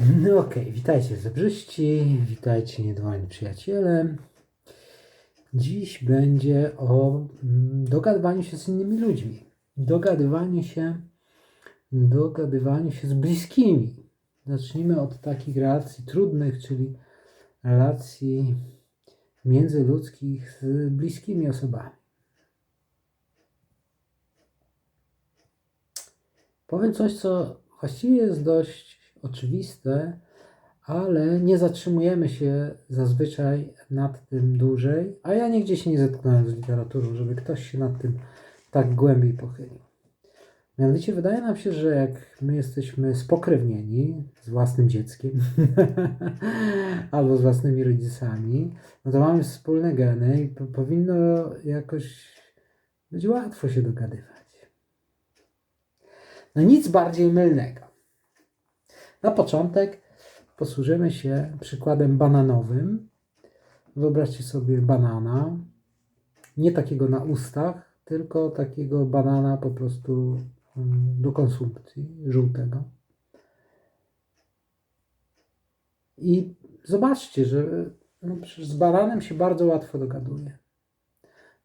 No okej, witajcie zebrzyści, witajcie niedawani przyjaciele. Dziś będzie o mm, dogadywaniu się z innymi ludźmi. Dogadywaniu się, dogadywaniu się z bliskimi. Zacznijmy od takich relacji trudnych, czyli relacji międzyludzkich z bliskimi osobami. Powiem coś, co właściwie jest dość oczywiste, ale nie zatrzymujemy się zazwyczaj nad tym dłużej, a ja nigdzie się nie zetknąłem z literaturą, żeby ktoś się nad tym tak głębiej pochylił. Mianowicie wydaje nam się, że jak my jesteśmy spokrewnieni z własnym dzieckiem albo z własnymi rodzicami, no to mamy wspólne geny i po- powinno jakoś być łatwo się dogadywać. No nic bardziej mylnego. Na początek posłużymy się przykładem bananowym. Wyobraźcie sobie banana, nie takiego na ustach, tylko takiego banana po prostu mm, do konsumpcji, żółtego. I zobaczcie, że no z bananem się bardzo łatwo dogaduje.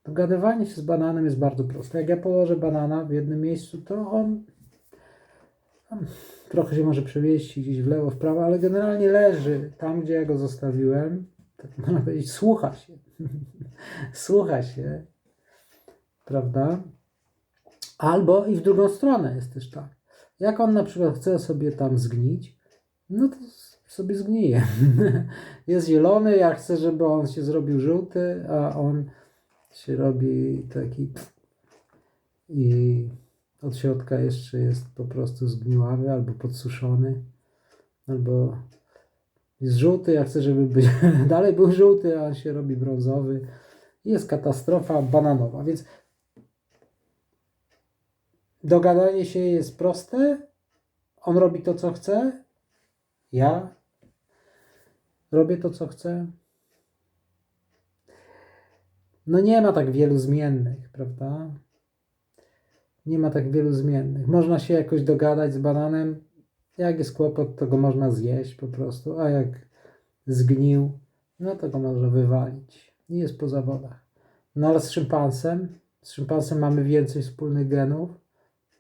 Dogadywanie się z bananem jest bardzo proste. Jak ja położę banana w jednym miejscu, to on trochę się może przewieźć gdzieś w lewo, w prawo, ale generalnie leży tam, gdzie ja go zostawiłem. Tak można powiedzieć, słucha się. słucha się, prawda? Albo i w drugą stronę jest też tak. Jak on na przykład chce sobie tam zgnić, no to sobie zgnije. jest zielony, ja chcę, żeby on się zrobił żółty, a on się robi taki i od środka jeszcze jest po prostu zgniławy albo podsuszony, albo jest żółty, ja chcę, żeby być, dalej był żółty, a on się robi brązowy. Jest katastrofa bananowa, więc dogadanie się jest proste. On robi to, co chce. Ja robię to, co chcę. No nie ma tak wielu zmiennych, prawda? Nie ma tak wielu zmiennych. Można się jakoś dogadać z bananem. Jak jest kłopot, to go można zjeść po prostu, a jak zgnił, no to go można wywalić. I jest po zawodach. No ale z szympansem, z szympansem mamy więcej wspólnych genów.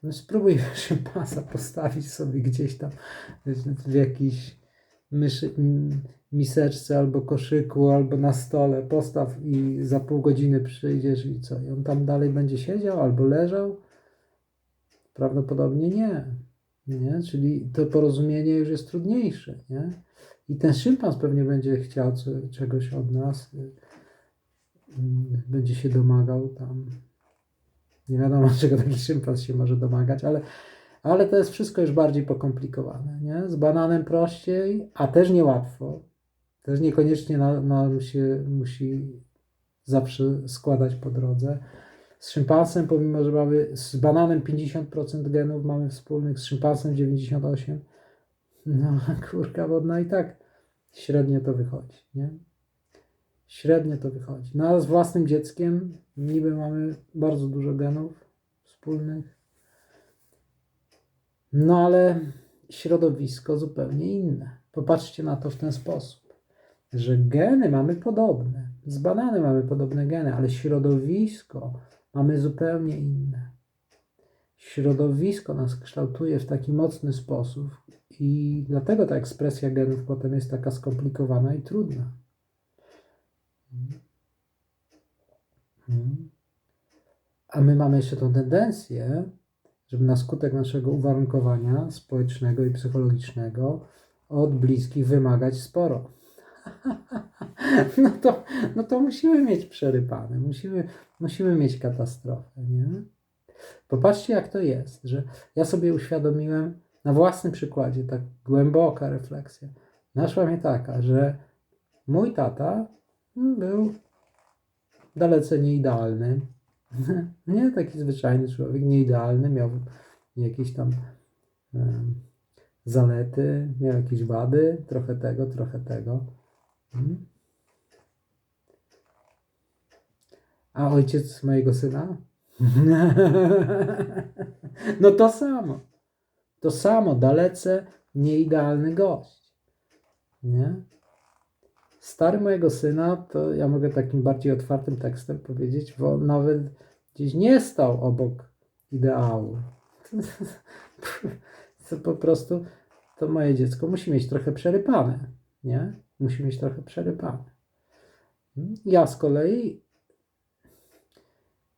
No spróbuj szympansa postawić sobie gdzieś tam w- w jakiejś myszy, miseczce albo koszyku, albo na stole. Postaw i za pół godziny przyjdziesz i co? I on tam dalej będzie siedział albo leżał? Prawdopodobnie nie. nie. Czyli to porozumienie już jest trudniejsze. Nie? I ten szympans pewnie będzie chciał czegoś od nas, y, y, będzie się domagał tam. Nie wiadomo, czego taki szympans się może domagać, ale, ale to jest wszystko już bardziej pokomplikowane. Nie? Z bananem prościej, a też niełatwo. Też niekoniecznie na, na się musi zawsze składać po drodze. Z szympansem, pomimo że mamy z bananem 50% genów mamy wspólnych, z szympansem 98%, no kurka wodna i tak średnio to wychodzi, nie? Średnio to wychodzi. No a z własnym dzieckiem niby mamy bardzo dużo genów wspólnych, no ale środowisko zupełnie inne. Popatrzcie na to w ten sposób, że geny mamy podobne. Z bananem mamy podobne geny, ale środowisko mamy zupełnie inne. Środowisko nas kształtuje w taki mocny sposób i dlatego ta ekspresja genów potem jest taka skomplikowana i trudna. Mhm. A my mamy jeszcze tą tendencję, żeby na skutek naszego uwarunkowania społecznego i psychologicznego od bliskich wymagać sporo. No to, no to musimy mieć przerypane, musimy, musimy mieć katastrofę, nie? Popatrzcie, jak to jest, że ja sobie uświadomiłem na własnym przykładzie, tak głęboka refleksja. Naszła mnie taka, że mój tata był dalece nieidealny. Nie taki zwyczajny człowiek, nieidealny, miał jakieś tam em, zalety, miał jakieś wady, trochę tego, trochę tego. A ojciec mojego syna? No to samo. To samo, dalece nieidealny gość. Nie? Stary mojego syna, to ja mogę takim bardziej otwartym tekstem powiedzieć, bo nawet gdzieś nie stał obok ideału. To po prostu to moje dziecko musi mieć trochę przerypane, nie? Musi mieć trochę przerypane. Ja z kolei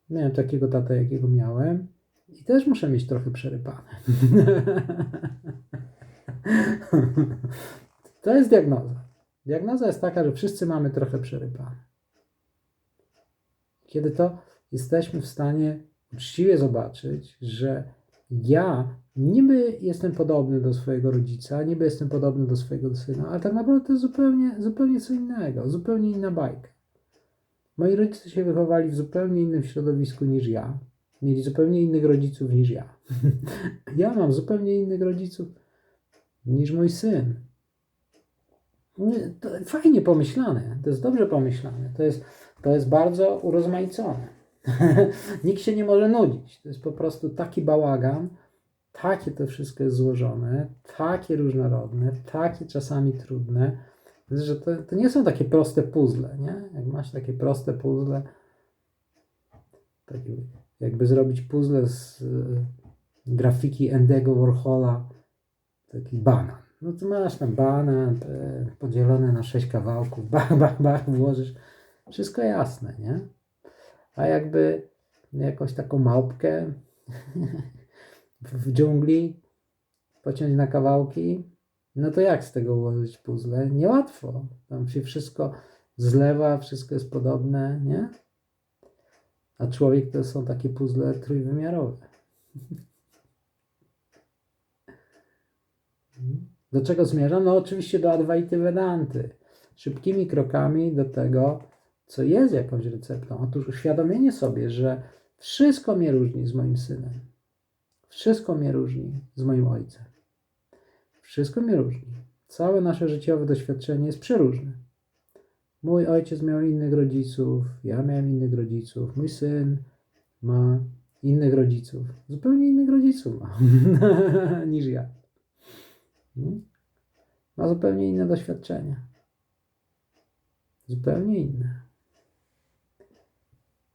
miałem takiego tatę, jakiego miałem i też muszę mieć trochę przerypane. To jest diagnoza. Diagnoza jest taka, że wszyscy mamy trochę przerypane. Kiedy to jesteśmy w stanie uczciwie zobaczyć, że ja niby jestem podobny do swojego rodzica, niby jestem podobny do swojego syna, ale tak naprawdę to jest zupełnie, zupełnie co innego, zupełnie inna bajka. Moi rodzice się wychowali w zupełnie innym środowisku niż ja. Mieli zupełnie innych rodziców niż ja. ja mam zupełnie innych rodziców niż mój syn. To fajnie pomyślane, to jest dobrze pomyślane, to jest, to jest bardzo urozmaicone. Nikt się nie może nudzić. To jest po prostu taki bałagan, takie to wszystko jest złożone, takie różnorodne, takie czasami trudne, że to, to nie są takie proste puzzle, nie? Jak masz takie proste puzzle, jakby zrobić puzzle z y, grafiki Endego Warhola, taki banan. No to masz tam banan e, podzielony na sześć kawałków, bach, bach, bach, włożysz, wszystko jasne, nie? A jakby jakąś taką małpkę w dżungli pociąć na kawałki, no to jak z tego ułożyć puzzle? Niełatwo. Tam się wszystko zlewa, wszystko jest podobne, nie? A człowiek to są takie puzzle trójwymiarowe. Do czego zmierzam? No oczywiście do Advaity Vedanty. Szybkimi krokami do tego, co jest jakąś receptą. Otóż uświadomienie sobie, że wszystko mnie różni z moim synem. Wszystko mnie różni z moim ojcem. Wszystko mnie różni. Całe nasze życiowe doświadczenie jest przeróżne. Mój ojciec miał innych rodziców, ja miałem innych rodziców, mój syn ma innych rodziców. Zupełnie innych rodziców ma niż ja. Hmm? Ma zupełnie inne doświadczenia. Zupełnie inne.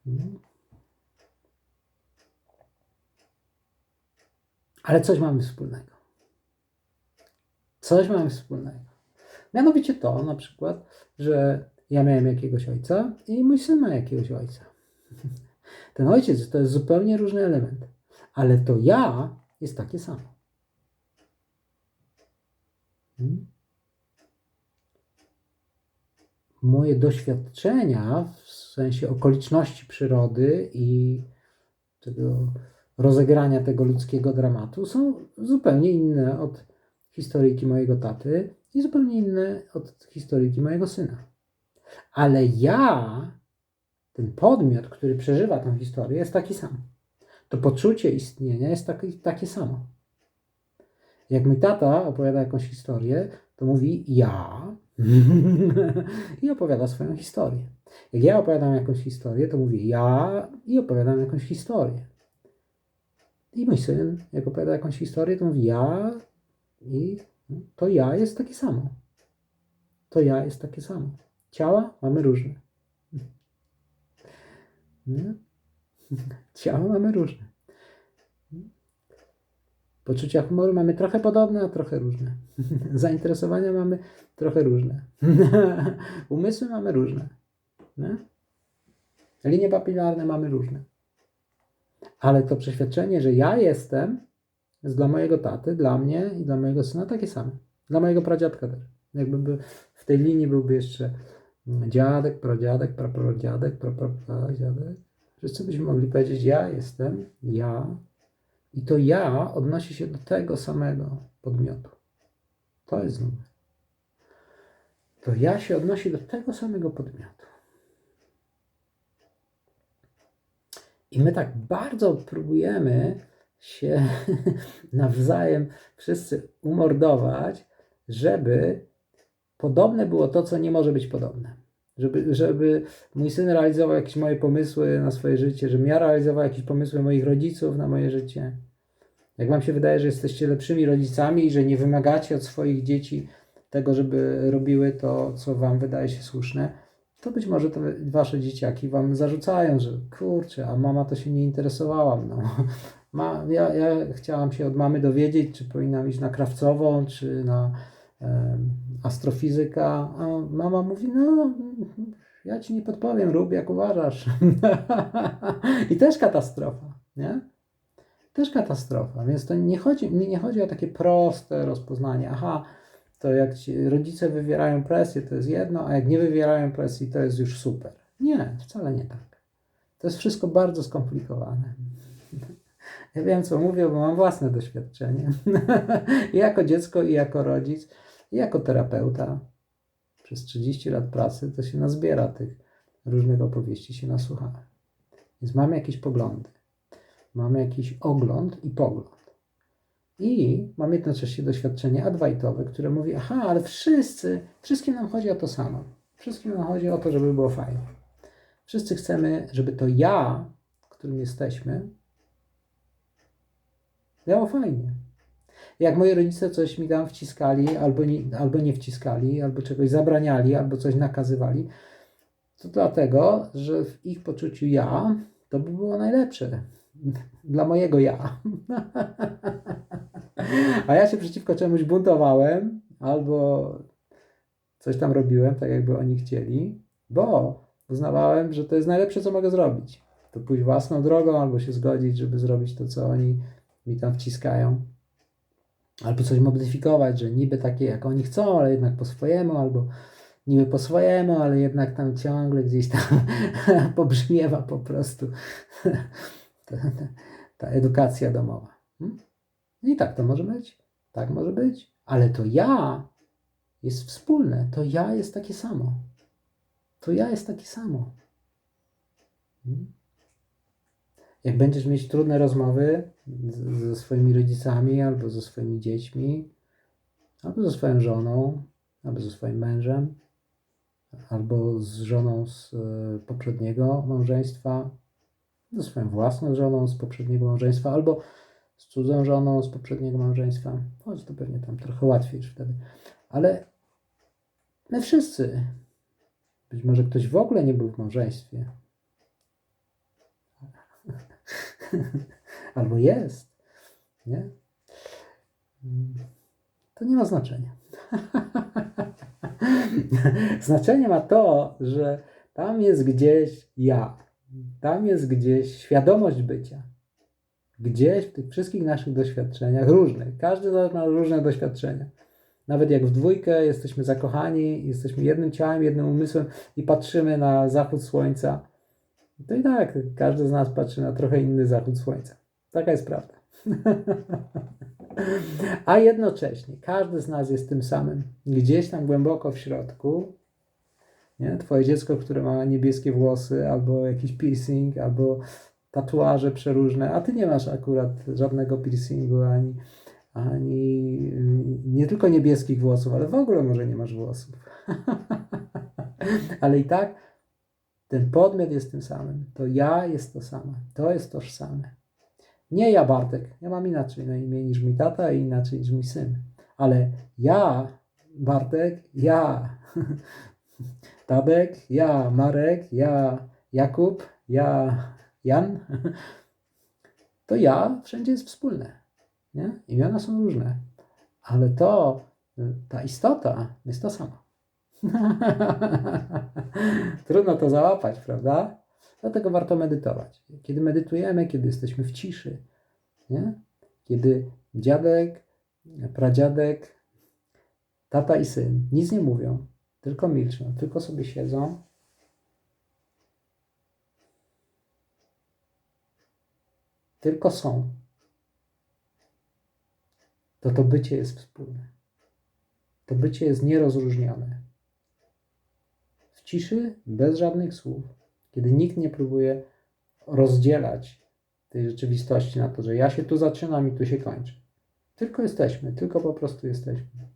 Hmm? Ale coś mamy wspólnego. Coś mamy wspólnego. Mianowicie to na przykład, że ja miałem jakiegoś ojca i mój syn ma jakiegoś ojca. Ten ojciec to jest zupełnie różny element, ale to ja jest takie samo. Hmm? Moje doświadczenia w sensie okoliczności przyrody i tego rozegrania tego ludzkiego dramatu są zupełnie inne od historyjki mojego taty i zupełnie inne od historyjki mojego syna. Ale ja, ten podmiot, który przeżywa tę historię, jest taki sam. To poczucie istnienia jest taki, takie samo. Jak mój tata opowiada jakąś historię, to mówi ja i opowiada swoją historię. Jak ja opowiadam jakąś historię, to mówi ja i opowiadam jakąś historię. I mój syn, jak opowiada jakąś historię, to mówi ja i to ja jest takie samo. To ja jest takie samo. Ciała mamy różne. Nie? Ciała mamy różne. Poczucia humoru mamy trochę podobne, a trochę różne. Zainteresowania mamy trochę różne. Umysły mamy różne. Nie? Linie papilarne mamy różne. Ale to przeświadczenie, że ja jestem, jest dla mojego taty, dla mnie i dla mojego syna takie same. Dla mojego pradziadka też. Jakby by w tej linii byłby jeszcze dziadek, pradziadek, prapradziadek, prapradziadek. Wszyscy byśmy mogli powiedzieć, ja jestem, ja. I to ja odnosi się do tego samego podmiotu. To jest numer. To ja się odnosi do tego samego podmiotu. I my tak bardzo próbujemy się nawzajem wszyscy umordować, żeby podobne było to, co nie może być podobne. Żeby, żeby mój syn realizował jakieś moje pomysły na swoje życie, żebym ja realizował jakieś pomysły moich rodziców na moje życie. Jak wam się wydaje, że jesteście lepszymi rodzicami i że nie wymagacie od swoich dzieci tego, żeby robiły to, co wam wydaje się słuszne, to być może te wasze dzieciaki wam zarzucają, że kurczę, a mama to się nie interesowała mną. Ma, ja, ja chciałam się od mamy dowiedzieć, czy powinnam iść na krawcową, czy na astrofizyka, a mama mówi, no ja ci nie podpowiem, rób jak uważasz. I też katastrofa, nie? Też katastrofa, więc to nie chodzi, mi nie chodzi o takie proste rozpoznanie, aha, to jak ci rodzice wywierają presję, to jest jedno, a jak nie wywierają presji, to jest już super. Nie, wcale nie tak. To jest wszystko bardzo skomplikowane. Ja wiem, co mówię, bo mam własne doświadczenie. I jako dziecko, i jako rodzic, i jako terapeuta. Przez 30 lat pracy to się nazbiera tych różnych opowieści, się nasłuchałem. Więc mamy jakieś poglądy. Mamy jakiś ogląd i pogląd. I mam jednocześnie doświadczenie adwajtowe, które mówi, aha, ale wszyscy, wszystkim nam chodzi o to samo. Wszystkim nam chodzi o to, żeby było fajnie. Wszyscy chcemy, żeby to ja, którym jesteśmy, miało fajnie. Jak moi rodzice coś mi tam wciskali, albo nie, albo nie wciskali, albo czegoś zabraniali, albo coś nakazywali, to dlatego, że w ich poczuciu ja to by było najlepsze. Dla mojego ja. A ja się przeciwko czemuś buntowałem, albo coś tam robiłem, tak jakby oni chcieli, bo uznawałem, że to jest najlepsze, co mogę zrobić. To pójść własną drogą, albo się zgodzić, żeby zrobić to, co oni mi tam wciskają. Albo coś modyfikować, że niby takie, jak oni chcą, ale jednak po swojemu, albo niby po swojemu, ale jednak tam ciągle gdzieś tam pobrzmiewa po prostu ta, ta, edukacja domowa. Hmm? I tak to może być, tak może być, ale to ja jest wspólne, to ja jest takie samo. To ja jest takie samo. Hmm? Jak będziesz mieć trudne rozmowy ze swoimi rodzicami, albo ze swoimi dziećmi, albo ze swoją żoną, albo ze swoim mężem, albo z żoną z e, poprzedniego małżeństwa, ze swoją własną żoną z poprzedniego małżeństwa, albo z cudzą żoną z poprzedniego małżeństwa. Choć to pewnie tam trochę łatwiej wtedy. Ale my wszyscy, być może ktoś w ogóle nie był w małżeństwie, albo jest, nie? To nie ma znaczenia. Znaczenie ma to, że tam jest gdzieś ja, tam jest gdzieś świadomość bycia. Gdzieś w tych wszystkich naszych doświadczeniach, różnych, każdy z nas ma różne doświadczenia. Nawet jak w dwójkę jesteśmy zakochani, jesteśmy jednym ciałem, jednym umysłem i patrzymy na zachód słońca, to i tak każdy z nas patrzy na trochę inny zachód słońca. Taka jest prawda. A jednocześnie każdy z nas jest tym samym. Gdzieś tam głęboko w środku, nie? Twoje dziecko, które ma niebieskie włosy, albo jakiś piercing, albo tatuaże przeróżne, a ty nie masz akurat żadnego piercingu, ani, ani nie tylko niebieskich włosów, ale w ogóle może nie masz włosów. ale i tak ten podmiot jest tym samym. To ja jest to samo. To jest tożsame. Nie ja, Bartek. Ja mam inaczej na imię niż mój tata i inaczej niż mój syn. Ale ja, Bartek, ja, Tadek, ja, Marek, ja, Jakub, ja, Jan, to ja wszędzie jest wspólne. Nie? Imiona są różne, ale to, ta istota jest to samo. Trudno to załapać, prawda? Dlatego warto medytować. Kiedy medytujemy, kiedy jesteśmy w ciszy, nie? kiedy dziadek, pradziadek, tata i syn nic nie mówią, tylko milczą, tylko sobie siedzą. Tylko są. To to bycie jest wspólne. To bycie jest nierozróżnione. Ciszy, bez żadnych słów, kiedy nikt nie próbuje rozdzielać tej rzeczywistości na to, że ja się tu zaczynam i tu się kończę. Tylko jesteśmy, tylko po prostu jesteśmy.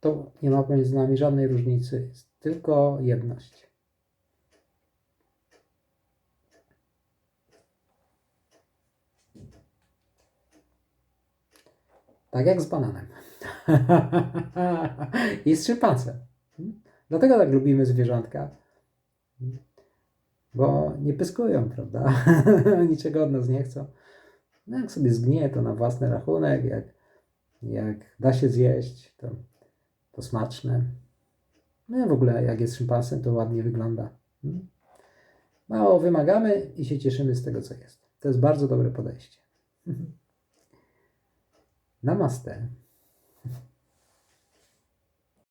To nie ma między nami żadnej różnicy, jest tylko jedność. Tak jak z bananem. I szympansem. Dlatego tak lubimy zwierzątka. Bo nie pyskują, prawda? Niczego od nas nie chcą. No jak sobie zgnie, to na własny rachunek. Jak, jak da się zjeść, to, to smaczne. No w ogóle jak jest szympansem, to ładnie wygląda. Mało wymagamy i się cieszymy z tego, co jest. To jest bardzo dobre podejście. Namaste.